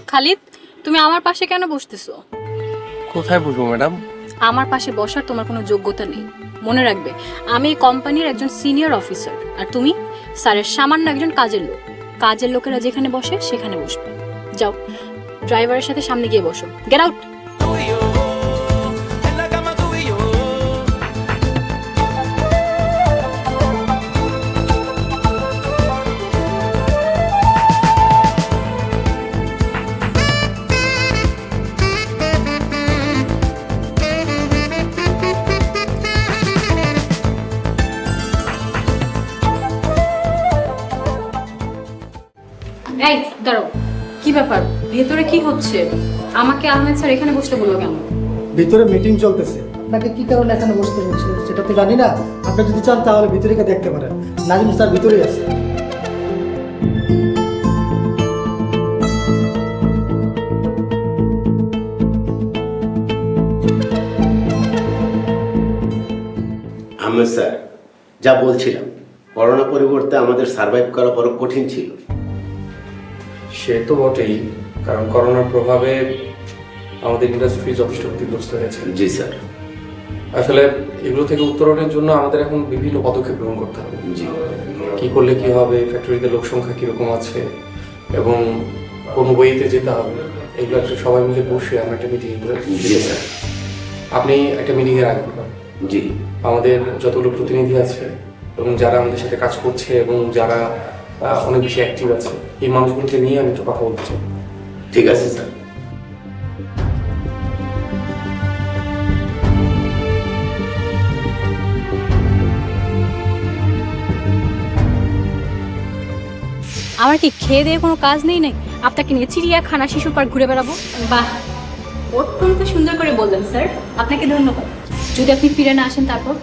খালিদ তুমি আমার পাশে কেন বসতেছো? কোথায় বসবো ম্যাডাম? আমার পাশে বসার তোমার কোনো যোগ্যতা নেই। মনে রাখবে আমি এই কোম্পানির একজন সিনিয়র অফিসার আর তুমি স্যারের সামান্য একজন কাজের লোক। কাজের লোকেরা যেখানে বসে সেখানে বসবে। যাও ড্রাইভারের সাথে সামনে গিয়ে বসো। Get out! দাঁড়াও কি ব্যাপার? ভেতরে কি হচ্ছে? আমাকে আহমেদ স্যার এখানে বসতে বলল কেন? ভিতরে মিটিং চলতেছে। আপনাকে কি কারণে এখানে বসতে হচ্ছে? সেটা তো জানি না। আপনি যদি চান তাহলে ভিতরে গিয়ে দেখতে পারেন। নাজিম স্যার ভিতরেই আছে। আহমেদ স্যার যা বলছিলাম করোনা পরিবর্তে আমাদের সার্ভাইভ করা বড় কঠিন ছিল। সে তো বটেই কারণ করোনার প্রভাবে আমাদের ইন্ডাস্ট্রি যথেষ্ট ক্ষতিগ্রস্ত হয়েছে। জি স্যার। আসলে এগুলো থেকে উত্তরণের জন্য আমাদের এখন বিভিন্ন পদক্ষেপ গ্রহণ করতে হবে। জি। কি করলে কি হবে ফ্যাক্টরিতে লোক সংখ্যা কীরকম আছে এবং কোন বইতে যেতে হবে এগুলো একটা সবাই মিলে বসে আমরা একটা মিটিং জি স্যার। আপনি একটা মিটিং এর আয়োজন করেন জি। আমাদের যতগুলো প্রতিনিধি আছে এবং যারা আমাদের সাথে কাজ করছে এবং যারা অনেক বেশি অ্যাক্টিভ আছে। এই মানুষগুলোকে নিয়ে আমি একটু কথা বলতে চাই। ঠিক আছে স্যার। আমার কি খেয়ে দিয়ে কোনো কাজ নেই নাকি? আপনাকে নিয়ে চিড়িয়াখানা শিশু পার্ক ঘুরে বেড়াবো। বাহ। অত্যন্ত সুন্দর করে বললেন স্যার। আপনাকে ধন্যবাদ। যদি আপনি ফিরে না আসেন তারপর?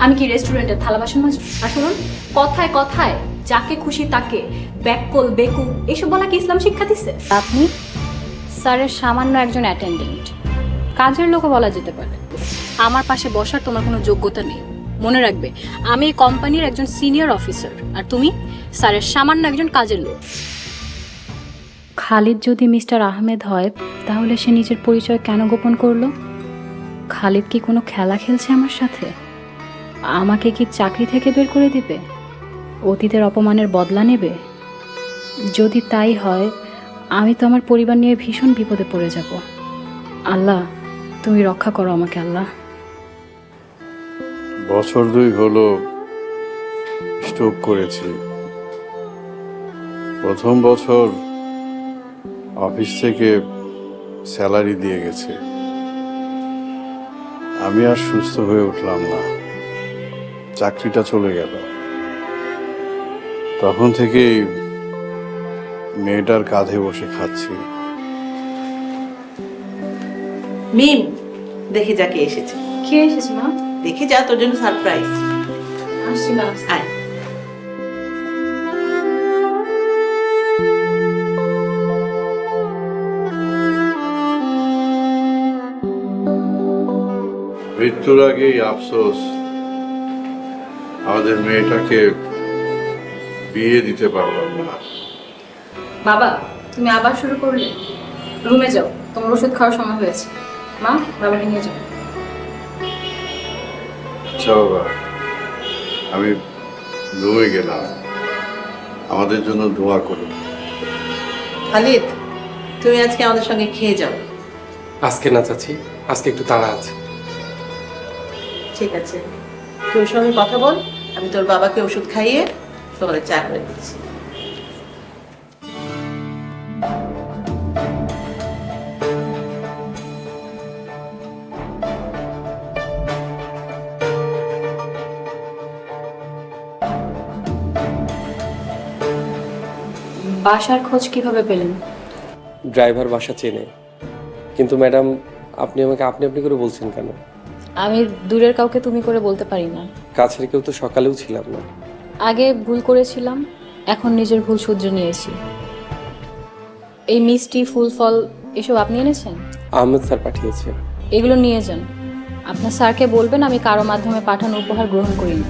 আমি কি রেস্টুরেন্টের থালা বাসন মাছ আর শুনুন কথায় কথায় যাকে খুশি তাকে ব্যাককল বেকু এসব বলা কি ইসলাম শিক্ষা দিচ্ছে? আপনি স্যারের সামান্য একজন অ্যাটেন্ডেন্ট কাজের লোকও বলা যেতে পারে। আমার পাশে বসার তোমার কোনো যোগ্যতা নেই। মনে রাখবে আমি এই কোম্পানির একজন সিনিয়র অফিসার আর তুমি স্যারের সামান্য একজন কাজের লোক। খালিদ যদি মিস্টার আহমেদ হয় তাহলে সে নিজের পরিচয় কেন গোপন করল? খালিদ কি কোনো খেলা খেলছে আমার সাথে? আমাকে কি চাকরি থেকে বের করে দিবে? অতীতের অপমানের বদলা নেবে? যদি তাই হয়, আমি তো আমার পরিবার নিয়ে ভীষণ বিপদে পড়ে যাব। আল্লাহ, তুমি রক্ষা করো আমাকে, আল্লাহ। বছর দুই হলো স্ট্রোক করেছি। প্রথম বছর অফিস থেকে স্যালারি দিয়ে গেছে। আমি আর সুস্থ হয়ে উঠলাম না। চাকরিটা চলে গেল। তখন থেকেই মেয়েটার কাঁধে বসে খাচ্ছি। মিম দেখে যাকে এসেছে। কে এসেছে মা? দেখে যা তোর জন্য সারপ্রাইজ আসছি না আয়। মৃত্যুর আগেই আফসোস আমাদের মেয়েটাকে বিয়ে দিতে পারলাম না। বাবা তুমি আবার শুরু করলে। রুমে যাও তোমার ওষুধ খাওয়ার সময় হয়েছে। মা বাবাকে নিয়ে যাও। আচ্ছা বাবা আমি রুমে গেলাম। আমাদের জন্য দোয়া করুন খালিদ তুমি আজকে আমাদের সঙ্গে খেয়ে যাও। আজকে না চাচ্ছি আজকে একটু তাড়া আছে। ঠিক আছে। তুই ওর সঙ্গে কথা বল। আমি তোর বাবাকে ওষুধ খাইয়ে তোমাদের চা করে দিচ্ছি। বাসার খোঁজ কীভাবে পেলেন? ড্রাইভার বাসা চেনে। কিন্তু ম্যাডাম আপনি আমাকে আপনি আপনি করে বলছেন কেন? আমি দূরের কাউকে তুমি করে বলতে পারি না। কাছের কেউ তো সকালেও ছিলাম না। আগে ভুল করেছিলাম এখন নিজের ভুল শুধরে নিয়েছি। এই মিষ্টি ফুল ফল এসব আপনি এনেছেন? আহমেদ স্যার পাঠিয়েছে। এগুলো নিয়ে যান। আপনার স্যারকে বলবেন আমি কারও মাধ্যমে পাঠানো উপহার গ্রহণ করি না